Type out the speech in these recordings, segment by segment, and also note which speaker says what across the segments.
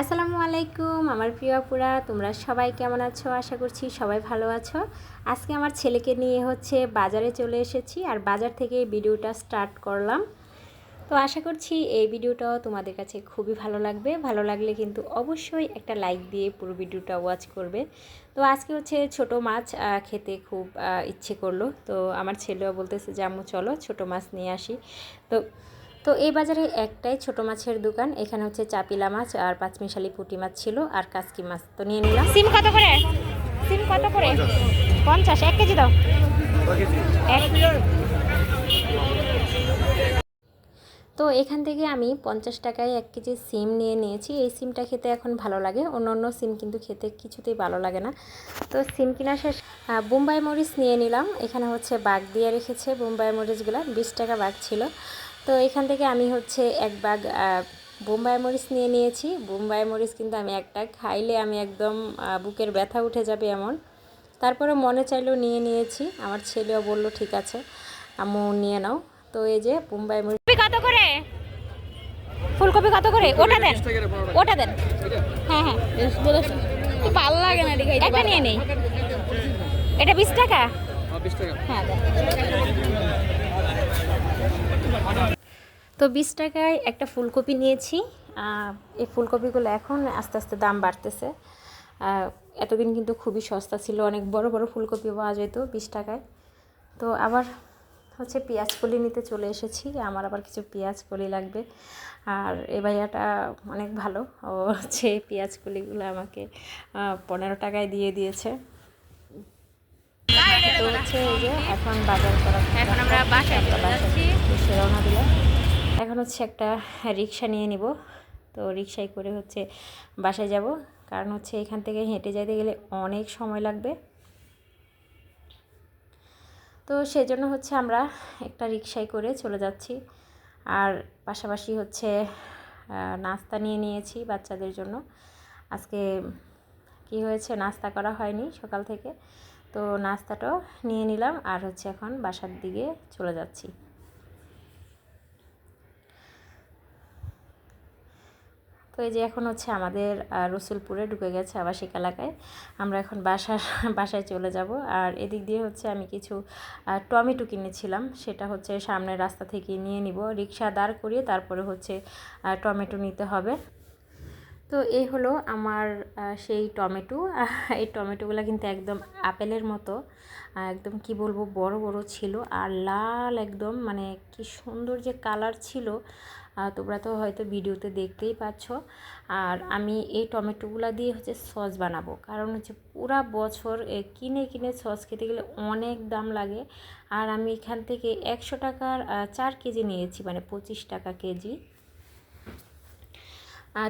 Speaker 1: আসসালামু আলাইকুম, আমার প্রিয় আপুরা, তোমরা সবাই কেমন আছো? আশা করছি সবাই ভালো আছো। আজকে আমার ছেলেকে নিয়ে হচ্ছে বাজারে চলে এসেছি আর বাজার থেকে ভিডিওটা স্টার্ট করলাম। তো আশা করছি এই ভিডিওটাও তোমাদের কাছে খুবই ভালো লাগবে। ভালো লাগলে কিন্তু অবশ্যই একটা লাইক দিয়ে পুরো ভিডিওটা ওয়াচ করবে। তো আজকে হচ্ছে ছোট মাছ খেতে খুব ইচ্ছে করল। তো আমার ছেলেও বলতেছে যে, আম্মু, চলো ছোট মাছ নিয়ে আসি। তো তো এই বাজারে একটাই ছোট মাছের দোকান। এখানে হচ্ছে চাপিলা মাছ আর পাঁচমিশালি পুঁটি মাছ ছিল আর কাসকি মাছ। তো নিয়ে নিলাম। সিম কত করে? সিম কত করে? পঞ্চাশ। এক কেজি দাও। এক তো এখান থেকে আমি পঞ্চাশ টাকায় এক কেজি সিম নিয়ে নিয়েছি। এই সিমটা খেতে এখন ভালো লাগে। অন্য অন্য সিম কিন্তু খেতে কিছুতেই ভালো লাগে না। তো সিম কিনা শেষ বোম্বাই মরিচ নিয়ে নিলাম। এখানে হচ্ছে বাঘ দিয়ে রেখেছে বোম্বাই মরিচগুলো। বিশ টাকা বাঘ ছিল। তো এখান থেকে আমি হচ্ছে এক বাগ বোম্বাই মরিচ নিয়ে নিয়েছি। বোম্বাই মরিচ কিন্তু আমি একটা খাইলে আমি একদম বুকের ব্যথা উঠে যাবে এমন। তারপরে মনে চাইলেও নিয়ে নিয়েছি। আমার ছেলেও বলল ঠিক আছে আম্মু নিয়ে নাও। তো এই যে বোম্বাই মরিচ কত করে? ফুলকপি কত করে? ওটা দেন। ওটা দেন। হ্যাঁ হ্যাঁ।
Speaker 2: ভালো লাগে না দেখে
Speaker 1: একটা নিয়ে নেই। এটা বিশ টাকা। হ্যাঁ দেন। তো বিশ টাকায় একটা ফুলকপি নিয়েছি। এই ফুলকপিগুলো এখন আস্তে আস্তে দাম বাড়তেছে। এতদিন কিন্তু খুবই সস্তা ছিল অনেক বড় বড় ফুলকপি পাওয়া যেত বিশ টাকায়। তো আবার হচ্ছে পেঁয়াজ কলি নিতে চলে এসেছি আমার আবার কিছু পেঁয়াজ কলি লাগবে। আর এ ভাইয়াটা অনেক ভালো ও হচ্ছে পেঁয়াজ কলিগুলো আমাকে পনেরো টাকায় দিয়ে দিয়েছে। তো হচ্ছে এই যে এখন বাজার করা
Speaker 2: এখন আমরা বাসায়
Speaker 1: রওনা দিলাম। এখন হচ্ছে একটা রিক্সা নিয়ে নিব। তো রিক্সায় করে হচ্ছে বাসায় যাব। কারণ হচ্ছে এখান থেকে হেঁটে যেতে গেলে অনেক সময় লাগবে। তো সেজন্য হচ্ছে আমরা একটা রিক্সায় করে চলে যাচ্ছি। আর পাশাপাশি হচ্ছে নাস্তা নিয়ে নিয়েছি বাচ্চাদের জন্য। আজকে কি হয়েছে নাস্তা করা হয়নি সকাল থেকে। তো নাস্তাটাও নিয়ে নিলাম আর হচ্ছে এখন বাসার দিকে চলে যাচ্ছি। তো এই যে এখন হচ্ছে আমাদের রসুলপুরে ঢুকে গেছে আবাসিক এলাকায়। আমরা এখন বাসার, বাসায় চলে যাব। আর এদিক দিয়ে হচ্ছে আমি কিছু টমেটো কিনেছিলাম। সেটা হচ্ছে সামনের রাস্তা থেকে নিয়ে নিব। রিক্সা দাঁড় করিয়ে তারপরে হচ্ছে টমেটো নিতে হবে। তো এই হলো আমার সেই টমেটো। এই টমেটোগুলো কিন্তু একদম আপেলের মতো। একদম কি বলব, বড় বড় ছিল আর লাল একদম মানে কি সুন্দর যে কালার ছিল। তোমরা তো হয়তো ভিডিওতে দেখতেই পাচ্ছ। আর আমি এই টমেটোগুলো দিয়ে হচ্ছে সস বানাবো। কারণ হচ্ছে পুরা বছর কিনে কিনে সস খেতে গেলে অনেক দাম লাগে। আর আমি এখান থেকে একশো টাকার চার কেজি নিয়েছি মানে পঁচিশ টাকা কেজি।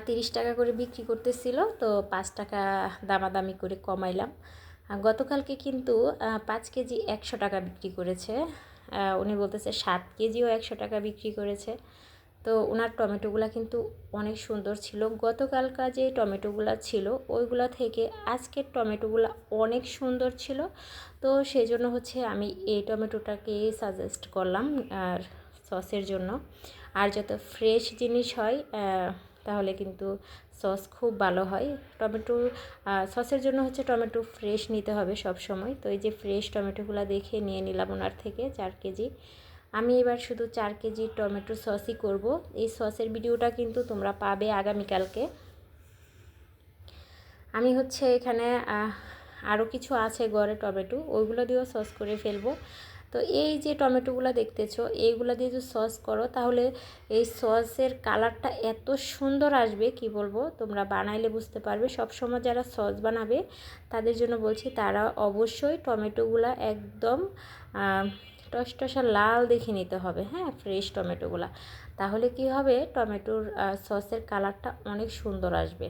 Speaker 1: তিরিশ টাকা করে বিক্রি করতেছিল, তো পাঁচ টাকা দামাদামি করে কমাইলাম। গতকালকে কিন্তু পাঁচ কেজি একশো টাকা বিক্রি করেছে। উনি বলতেছে সাত কেজিও একশো টাকা বিক্রি করেছে। তো ওনার টমেটোগুলো কিন্তু অনেক সুন্দর ছিল। গতকালকার যে টমেটোগুলো ছিল, ওইগুলো থেকে আজকের টমেটোগুলো অনেক সুন্দর ছিল। তো সেই জন্য হচ্ছে আমি এই টমেটোটাকে সাজেস্ট করলাম, আর সসের জন্য। আর যত ফ্রেশ জিনিস হয় তাহলে কিন্তু সস খুব ভালো হয়। টমেটো সসের জন্য হচ্ছে টমেটো ফ্রেশ নিতে হবে সব সময় তো এই যে ফ্রেশ টমেটোগুলো দেখে নিয়ে নিলাম ওনার থেকে চার কেজি। আমি এবার শুধু চার কেজি টমেটো সসই করব। এই সসের ভিডিওটা কিন্তু তোমরা পাবে আগামীকালকে। আমি হচ্ছে এখানে আরও কিছু আছে গড়ে টমেটো। ওইগুলো দিয়েও সস করে ফেলব। তো এই যে টমেটোগুলো দেখতেছো এইগুলো দিয়ে যদি সস করো তাহলে এই সসের কালারটা এত সুন্দর আসবে কি বলব? তোমরা বানাইলে বুঝতে পারবে। সবসময় যারা সস বানাবে তাদের জন্য বলছি তারা অবশ্যই টমেটোগুলো একদম আহ, টসটসা লাল দেখে নিতে হবে হ্যাঁ? ফ্রেশ টমেটোগুলা। তাহলে কি হবে? টমেটোর সসের কালারটা অনেক সুন্দর আসবে।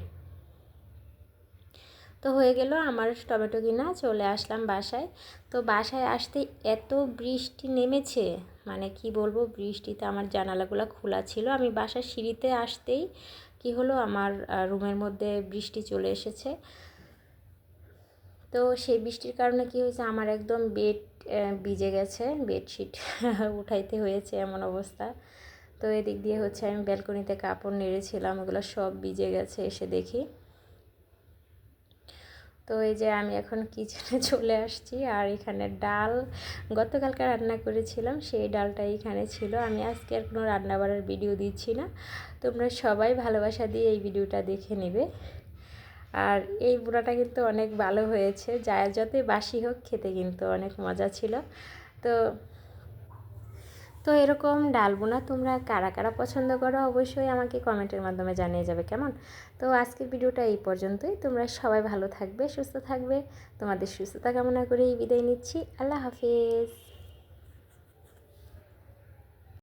Speaker 1: তো হয়ে গেল আমার টমেটো কিনা, চলে আসলাম বাসায়। তো বাসায় আসতে এত বৃষ্টি নেমেছে মানে কি বলব, বৃষ্টিতে আমার জানালাগুলো খোলা ছিল। আমি বাসার সিঁড়িতে আসতেই কি হলো, আমার রুমের মধ্যে বৃষ্টি চলে এসেছে। তো সেই বৃষ্টির কারণে কি হয়েছে, আমার একদম বেড ভিজে গেছে। বেডশিট উঠাইতে হয়েছে এমন অবস্থা। তো এদিক দিয়ে হচ্ছে আমি ব্যালকনিতে কাপড় নেড়েছিলাম, ওগুলো সব ভিজে গেছে, এসে দেখি। তো এই যে আমি এখন কিচেনে চলে আসছি আর এখানে ডাল, গতকালকে রান্না করেছিলাম, সেই ডালটা এখানে ছিল। আমি আজকে আর কোনো রান্না বাড়ার ভিডিও দিচ্ছি না। তোমরা সবাই ভালোবাসা দিয়ে এই ভিডিওটা দেখে নেবে। আর এই বুড়াটা কিন্তু অনেক ভালো হয়েছে। যা যতই বাসি হোক, খেতে কিন্তু অনেক মজা ছিল। তো তো এরকম ডাল বোনা তোমরা কারা কারা পছন্দ করো অবশ্যই আমাকে কমেন্টের মাধ্যমে জানিয়ে যাবে কেমন? তো আজকের ভিডিওটা এই পর্যন্তই, তোমরা সবাই ভালো থাকবে, সুস্থ থাকবে, তোমাদের সুস্থতা কামনা করে এই বিদায় নিচ্ছি, আল্লাহ হাফিজ।